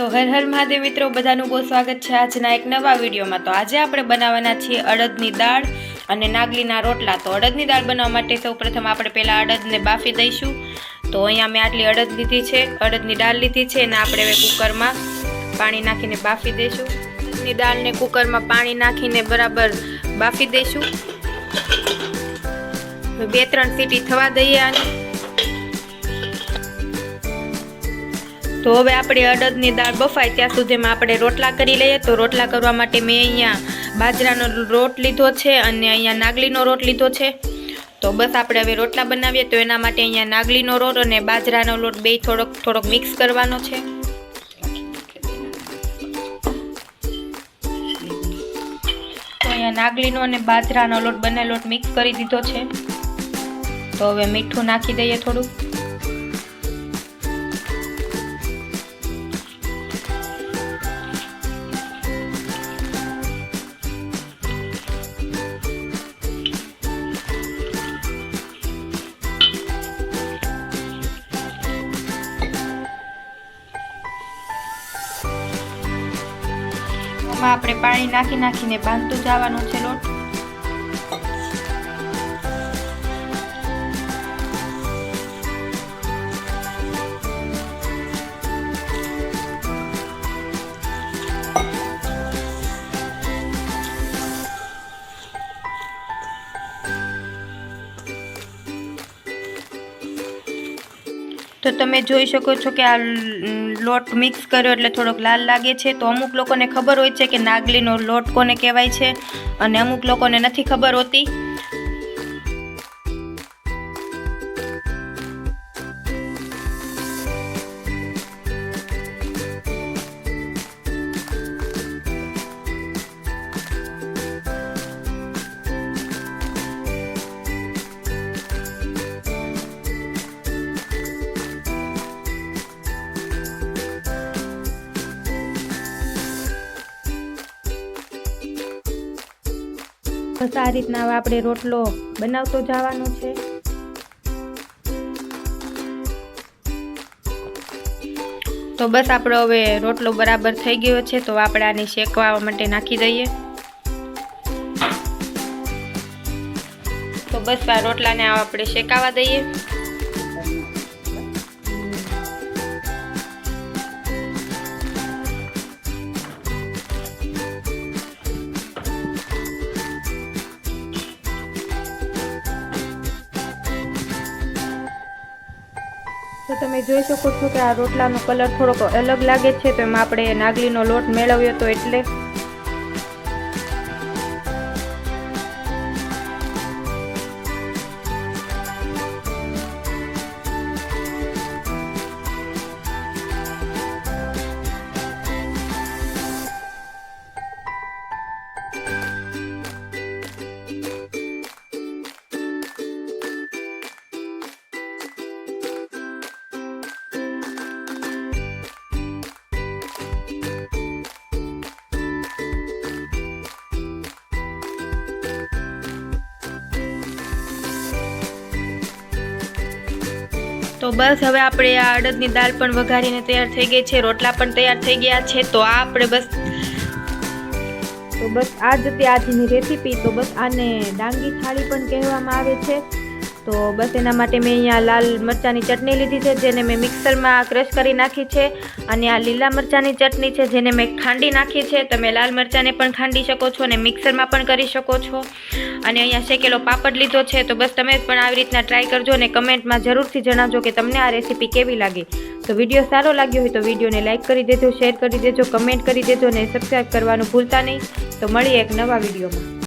તો હર હર મહાદેવ મિત્રો, બધાનું બહુ સ્વાગત છે આજના એક નવા વિડીયોમાં. તો આજે આપણે બનાવવાના છીએ અડદની દાળ અને નાગલીના રોટલા. તો અડદની દાળ બનાવવા માટે સૌપ્રથમ આપણે પહેલાં અડદને બાફી દઈશું. તો અહીંયા મેં આટલી અડદ લીધી છે, અડદની દાળ લીધી છે અને આપણે હવે કુકરમાં પાણી નાખીને બાફી દઈશું. અડદની દાળને કુકરમાં પાણી નાખીને બરાબર બાફી દઈશું. બે ત્રણ સીટી થવા દઈએ આને. તો હવે આપણે અડદની દાળ બફાય ત્યાં સુધીમાં આપણે રોટલા કરી લઈએ. તો રોટલા કરવા માટે મેં અહીંયા બાજરાનો રોટ લીધો છે અને અહીંયા નાગલીનો રોટ લીધો છે. તો બસ આપણે હવે રોટલા બનાવીએ. તો એના માટે અહીંયા નાગલીનો રોટ અને બાજરાનો લોટ બે થોડોક થોડોક મિક્સ કરવાનો છે. અહીંયા નાગલીનો અને બાજરાનો લોટ બંને લોટ મિક્સ કરી દીધો છે. તો હવે મીઠું નાખી દઈએ થોડું. આમાં આપણે પાણી નાખી નાખીને બાંધતું જવાનું છે લોટ. તો તમે જોઈ શકો છો કે આ લોટ મિક્સ કર્યો એટલે થોડોક લાલ લાગે છે. તો અમુક લોકોને ખબર હોય છે કે નાગલીનો લોટ કોને કહેવાય છે અને અમુક લોકોને નથી ખબર હોતી. બસ આ રીતના હવે આપણે રોટલો બનાવતો જવાનો છે. તો બસ આપણો હવે રોટલો બરાબર થઈ ગયો છે, તો આપણે આને શેકવા માટે નાખી દઈએ. તો બસ આ રોટલાને આપણે શેકાવા દઈએ. તો તમે જોઈ શકો છો કે આ રોટલાનો કલર થોડોક અલગ લાગે છે તો એમાં આપણે નાગલીનો લોટ મેળવ્યો તો એટલે તો બસ હવે આપણે આ અડદની દાળ પણ વઘારીને તૈયાર થઈ ગઈ છે. રોટલા પણ તૈયાર થઈ ગયા છે. તો આ આપણે બસ તો બસ આ જ હતી આજની રેસીપી. તો બસ આને ડાંગી થાળી પણ કહેવામાં આવે છે. તો બસ એના માટે મેં અહીંયા લાલ મરચાંની ચટણી લીધી છે, જેને મેં મિક્સરમાં ક્રશ કરી નાખી છે. અને આ લીલા મરચાંની ચટણી છે, જેને મેં ખાંડી નાખી છે. તમે લાલ મરચાંને પણ ખાંડી શકો છો અને મિક્સરમાં પણ કરી શકો છો. અને અહીંયા શેકેલો પાપડ લીધો છે, તો બસ તમે પણ આવી રીતના ટ્રાય કરજો અને કમેન્ટમાં જરૂરથી જણાવજો કે તમને આ રેસીપી કેવી લાગી. તો વીડિયો સારો લાગ્યો હોય તો વિડીયોને લાઇક કરી દેજો, શેર કરી દેજો, કમેન્ટ કરી દેજો અને સબસ્ક્રાઈબ કરવાનું ભૂલતા નહીં. તો મળીએ એક નવા વિડીયોમાં.